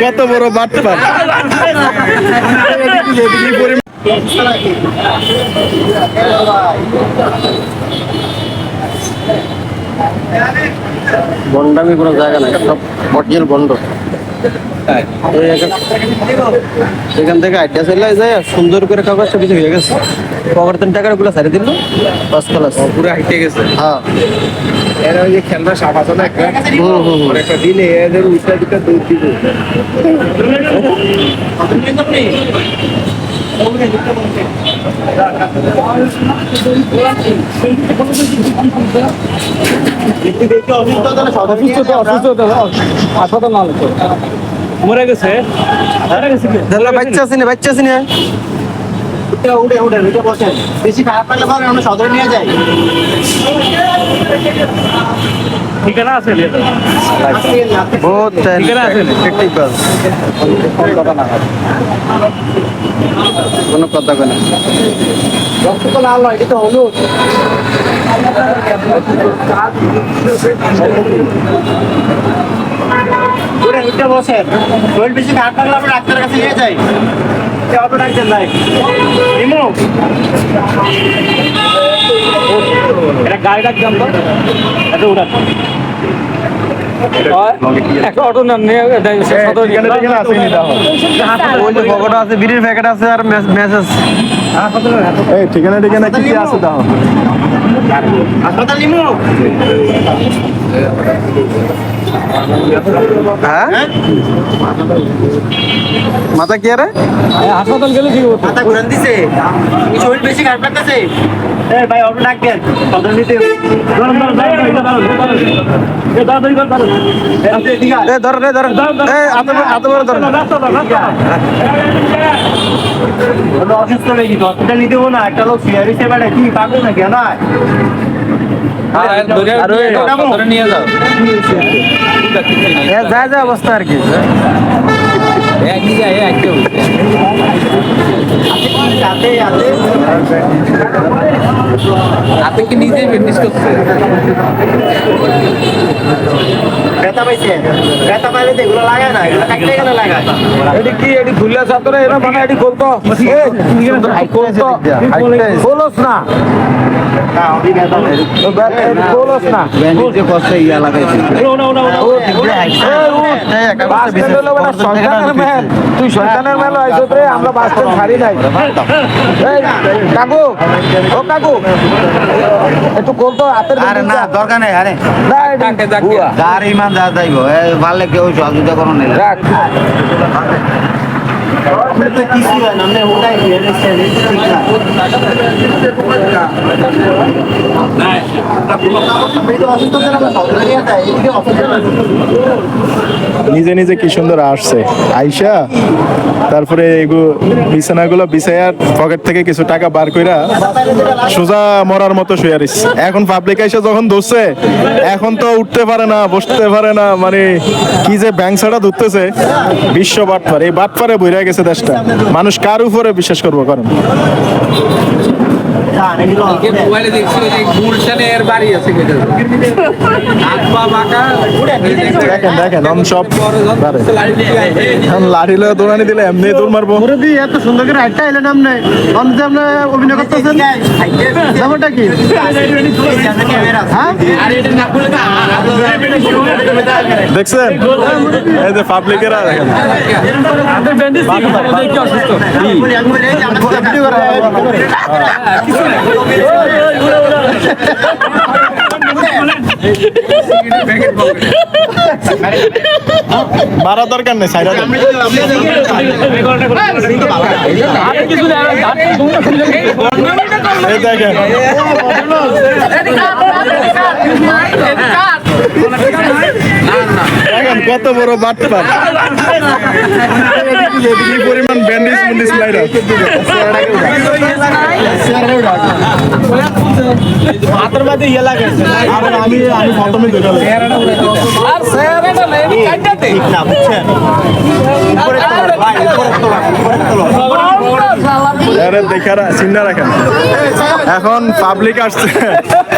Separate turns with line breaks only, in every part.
কত বড় বাটপার
বন্ডামি কোনো জায়গা নাই, সব অরিজিনাল বন্ড। এখান- থেকে আইডিয়া চলে যায়, সুন্দর করে কাগজ ছবি হয়ে গেছে। পকেট তিন টাকারগুলো সারি দিল বাস ক্লাস
পুরো হাইটে গেছে।
হ্যাঁ।
এর ওই যে খেলনা সাপ আছে না একটা?
হুম হুম হুম।
একটা দিলে এদের দিব।
মরে গেছে।
বাচ্চা আছে না বাচ্চা আছে না।
উঠে উঠে উঠে বসেন। বেশি খারাপ লাগলে পরে আমরা সদরে নিয়ে যাই।
ঠিকানা আছে
বহুত
ঠিকানা আছে?
ঠিক বাস কোনো কথা কয় না
রক্ত তো লাল নয় এটা তো হলুদ উঠে উঠে শরীর বেশি খারাপ লাগলে আমরা ডাক্তারের কাছে নিয়ে যাই অটো ডাক্তার নাই। নিমু
এটা গাড়ি ডাকতাম তো এটা উঠান। একটা অটো না নিয়ে
আছে বিড়ির প্যাকেট আছে আর মেসেজ
এই ঠিকানা ঠিকানা কি কি আছে তাও
হাসপাতাল নিমু।
হ্যাঁ? মাথা কি আরে?
হাসপাতাল গেলে ঠিক হতো।
মাথা ঘুরান দিছে। কি শরীর বেশি খারাপ লাগতেছে। এ ভাই অটো ডাক দেন। সদর নিতে
দাঁড়ান, দাঁড়ান, দাঁড়ান, দাঁড়ান, দাঁড়ান, দাঁড়ান। এ, তাড়াতাড়ি কর, দাঁড়ান।
ঠিক আছে
এ ধর রে ধর। এ হাতে হাতে বড় ধর।
রাস্তা দাও, রাস্তা
অসুস্থ হয়ে গেছে হসপিটাল নিতে হব না। একটা লোক সিআরই সে বেড়ে কি পাগল নাকি? নয়
আর ওই
ধরে নিয়ে যাও।
যা যা অবস্থা আর কি।
একই যায় একই
হাতে হাতে
আপনি কি নিজেই প্র্যাকটিস করছে
ব্যথা পাইছে? ব্যথা পাইলে তো এগুলো লাগায় না এগুলো গেলে লাগায়।
এটি কি এটি ছাত্র এরা মানে এটি খোলস না।
ইয়া।
তুই সন্তানের মেল আইসত রে আমরা বাস স্ট্যান্ড ছাড়ি নাই। কাকু ও কাকু একটু হাতের
আরে না দরকার নেই আরে।
না।
যার ইমান যা যাইব এ পারলে কেউ সহযোগিতা করো না
রাখ।
ছিলেন, আমরা সদরে নিয়ে যাই এদিকে অসুস্থ
নিজে নিজে কি সুন্দর আসছে। আইসা তারপরে এগুলো বিছানাগুলো বিছাইয়ার পকেট থেকে কিছু টাকা বার কইরা সোজা মরার মতো শুয়ে রইছে। এখন পাবলিক আইসা যখন ধরছে এখন তো উঠতে পারে না বসতে পারে না মানে কি যে ব্যাংক ছাড়া ধরতেছে বিশ্ব বাটপার এই বাটপারে বইরা গেছে। দেশটা? মানুষ কার উপরে বিশ্বাস করব কারণ
মোবাইলে দেখছি যে বাড়ি আছে
দেখেন দেখেন সব লাঠি লয়ে দৌড়ানি দিলে এমনি দৌড় মারবো।
মুরব্বী এত সুন্দর করে এলেন আপনি। আপনি যে আপনি অভিনয় করতেছেন ব্যাপারটা কি? হ্যাঁ
আর এটা না করলে তো
দেখছেন এই যে পাবলিকেরা মারা দরকার নেই সাইরা দেন। এই দেখেন দেখেন কত বড় বাটপার কি পরিমাণ ব্যান্ডেজ মুন্ডিস লাইরা। আরে আমি আমি প্রথমে ধরে
ঠিক না বুঝছেন? উপরে তোলো উপরে তোলো উপরে তোলো।
আরে চিন্তা রাখেন এখন পাবলিক আসছে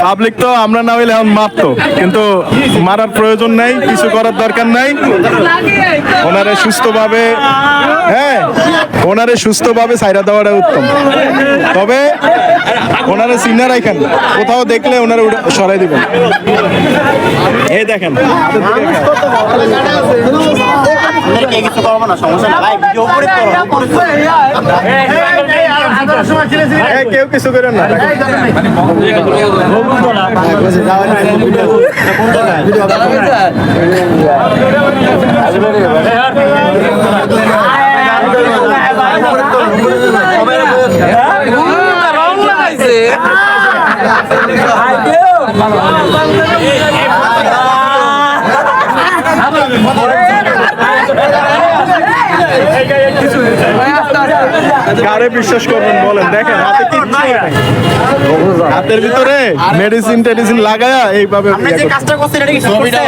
পাবলিক তো আমরা না হইলে এখন মারতো কিন্তু মারার প্রয়োজন নাই কিছু করার দরকার নাই ওনারে সুস্থভাবে হ্যাঁ ওনারে সুস্থভাবে সাইরা দেওয়াটা উত্তম তবে ওনারে চিন্তা রাখেন কোথাও দেখলে ওনারে সরাই দিবেন এই দেখেন এই, কেউ কিছু করেন না।
রং লাগাইছে
কারে বিশ্বাস করবেন বলেন দেখেন হাতে কিচ্ছু নাই। হাতের ভিতরে মেডিসিন টেডিসিন লাগায়া এইভাবে আপনি যে কাজটা করছেন এটা ইয়ে করছে।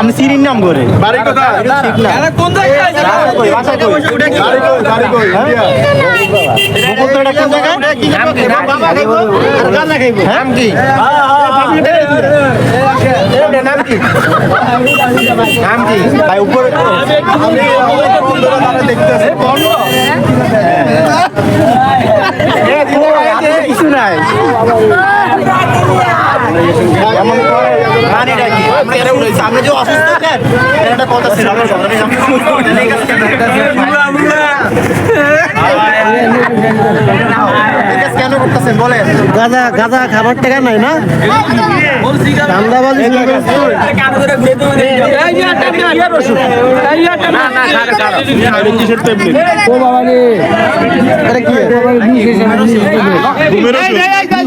আমি সিরির নাম করে
বাড়ি কোথায়
আরে কোন জায়গায়
বাড়ি কই? বাড়ি কই? ইন্ডিয়া।
ভাই উপরে কিছু নাই সামনে যে অসুস্থ একটা কথা ছিল কেন করতেছেন বলেন গাঁজা গাঁজা খাবার টাকা নাই না ধান্দাবাজি
এটা কিসের tablet?